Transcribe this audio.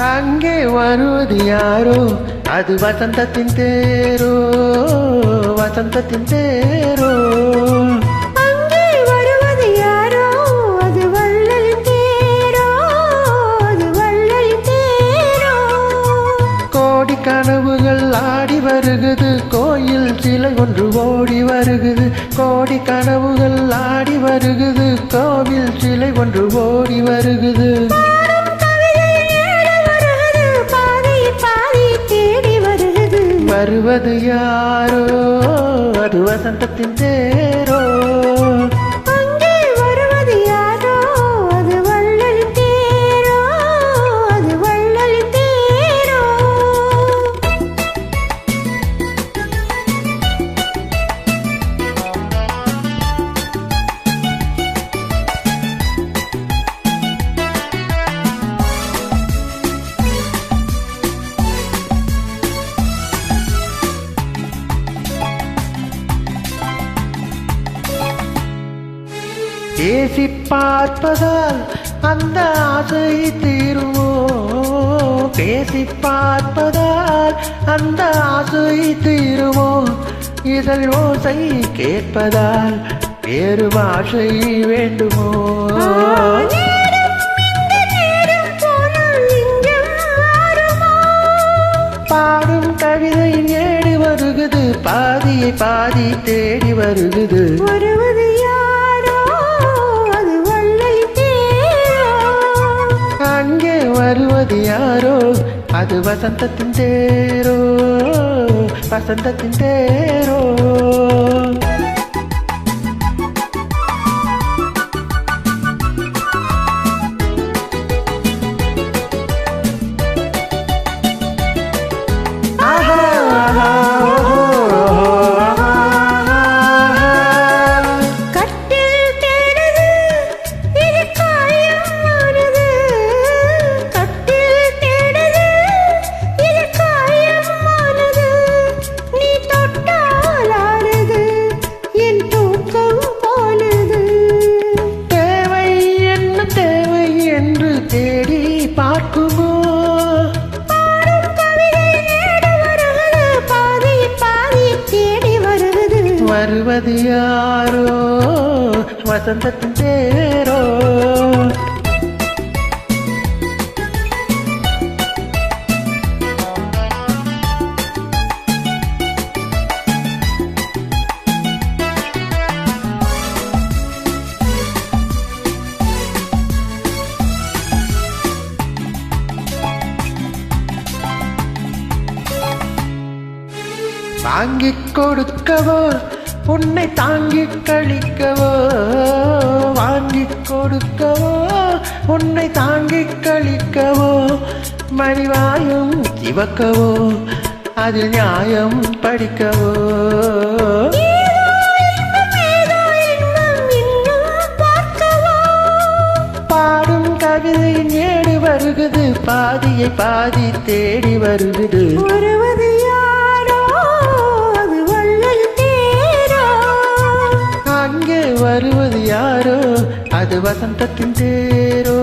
வருவது யாரோ? அது வசந்தத்தின் தேரோ? வசந்தத்தின் தேரோ? அங்கே வருவது யாரோ? அது வள்ளலின் தேரோ? அது வள்ளலின் தேரோ? கோடி கனவுகள் ஆடி வருகுது. கோயில் சிலை ஒன்று ஓடி வருகுது. கோடி கனவுகள் ஆடி வருகுது. கோவில் சிலை ஒன்று ஓடி வருகுது. தருவது யாரோ அது வசந்தத்தின் தேரோ பேசி பார்ப்பதால் அந்த ஆசை தீருமோ? பேசி பார்ப்பதால் அந்த ஆசை தீருமோ? இதழ் ஓசை கேட்பதால் வேறு பாஷை வேண்டுமோ? பாடும் கவிதை ஏடி வருகுது பாதியை பாதி தேடி வருகுது. வருவது வருவது யாரோ அது வசந்தத்தின் தேரோ? வசந்தத்தின் தேரோ? வருவது யாரோ வசந்தத்தின் தேரோ வாங்கிக் கொடுக்கவோ உன்னை தாங்கி கழிக்கவோ வாங்கி கொடுக்கவோ உன்னை தாங்கி கழிக்கவோ மறிவாயும் சிவக்கவோ அதில் நியாயம் படிக்கவோ. பாடும் கவிதையின் ஏடு வருகுது பாதியை பாதி தேடி வருகுது. அது வசந்தத்தின் தேரோ.